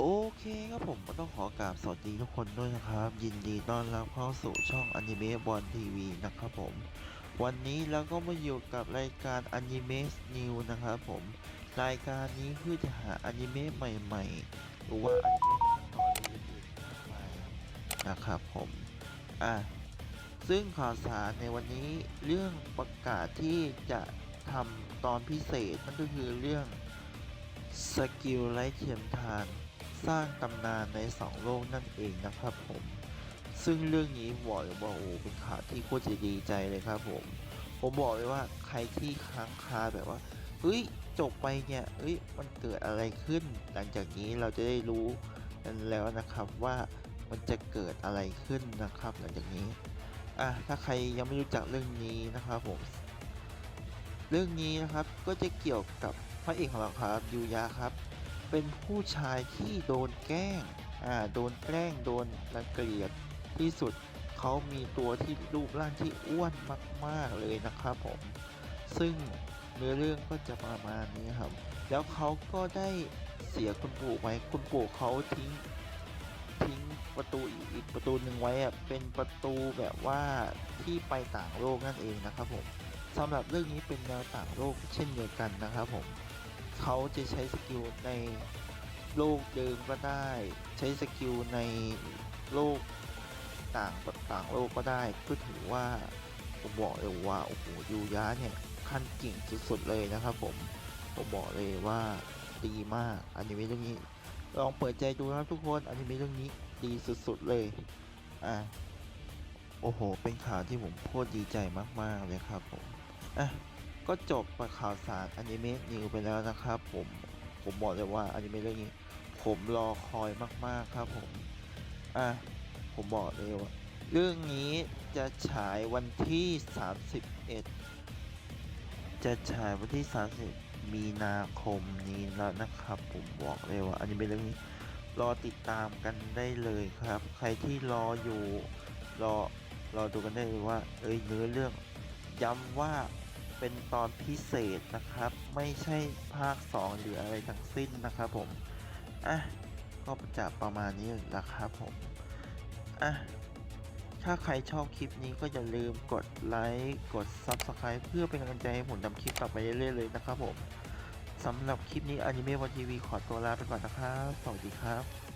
โอเคครับผมก็ต้องขอกราบสวัสดีทุกคนด้วยนะครับ ยินดีต้อนรับเข้าสู่ช่องอนิเมะบอลทีวีนะครับผม วันนี้เราก็มาอยู่กับรายการอนิเมะนิวนะครับผม รายการนี้เพื่อจะหาอนิเมะใหม่ๆ หรือว่าอนิเมะต่อเรื่องอื่นๆมากมายนะครับผมอะซึ่งข่าวสารในวันนี้เรื่องประกาศที่จะทำตอนพิเศษนั่นก็คือเรื่องสกิลไร้เทียมทาน สร้างตำนานในสองโลกนั่นเองนะครับผม ซึ่งเรื่องนี้บอกเลยว่าโอ้เป็นข่าวที่โคตรจะดีใจเลยครับผม ผมบอกเลยว่าใครที่ค้างคาแบบว่าเฮ้ยจบไปเนี่ยเฮ้ยมันเกิดอะไรขึ้น หลังจากนี้เราจะได้รู้กันแล้วนะครับว่ามันจะเกิดอะไรขึ้นนะครับ หลังจากนี้อะถ้าใครยังไม่รู้จักเรื่องนี้นะครับผม เรื่องนี้นะครับก็จะเกี่ยวกับพระเอกของเราครับยูยะครับ เป็นผู้ชายที่โดนแกล้ง อ่า โดนแกล้ง โดนรังเกียจที่สุด เขามีตัวที่รูปร่างที่อ้วนมาก ๆ เลยนะครับผม ซึ่งเนื้อเรื่องก็จะประมาณนี้ครับ แล้วเขาก็ได้เสียคุณปู่ไว้ คุณปู่เขาทิ้ง ทิ้งประตูอีกประตูหนึ่งไว้อะเป็นประตูแบบว่าที่ไปต่างโลกนั่นเองนะครับผมสำหรับเรื่องนี้เป็นแนวต่างโลกเช่นเดียวกันนะครับผม เขาจะใช้สกิลในโลกเดิมก็ได้ ใช้สกิลในโลกต่างต่างโลกก็ได้ก็ถือว่าผมบอกเลยว่าโอ้โหยูยะเนี่ยขั้นเก่งสุดๆเลยนะครับผมผมบอกเลยว่าดีมากอนิเมะเรื่องนี้ลองเปิดใจดูนะครับทุกคนอนิเมะเรื่องนี้ดีสุดๆเลยอะโอ้โห เป็นข่าวที่ผมโคตรดีใจมากๆเลยครับผมอะ ก็จบไปข่าวสารอนิเมะนิวไปแล้วนะครับผมผมบอกเลยว่าอนิเมะเรื่องนี้ ผมรอคอยมากๆครับผมอะผมบอกเลยว่าเรื่องนี้จะฉายวันที่ 31 จะฉายวันที่ 30 มีนาคมนี้แล้วนะครับ ผมบอกเลยว่าอนิเมะเรื่องนี้รอติดตามกันได้เลยครับ ใครที่รออยู่รอรอดูกันได้เลยว่า เอ้ยเนื้อเรื่องย้ำว่า เป็นตอนพิเศษนะครับ ไม่ใช่ภาค 2 หรืออะไรทั้งสิ้นนะครับผม อะ ก็จะประมาณนี้แหละครับผม อะ ถ้าใครชอบคลิปนี้ก็อย่าลืมกดไลค์กด Subscribe เพื่อเป็นกำลังใจให้ผมทำคลิปต่อไปเรื่อยๆเลยนะครับผมสำหรับคลิปนี้อนิเมะวันทีวีขอตัวลาไปก่อนนะครับ สวัสดีครับ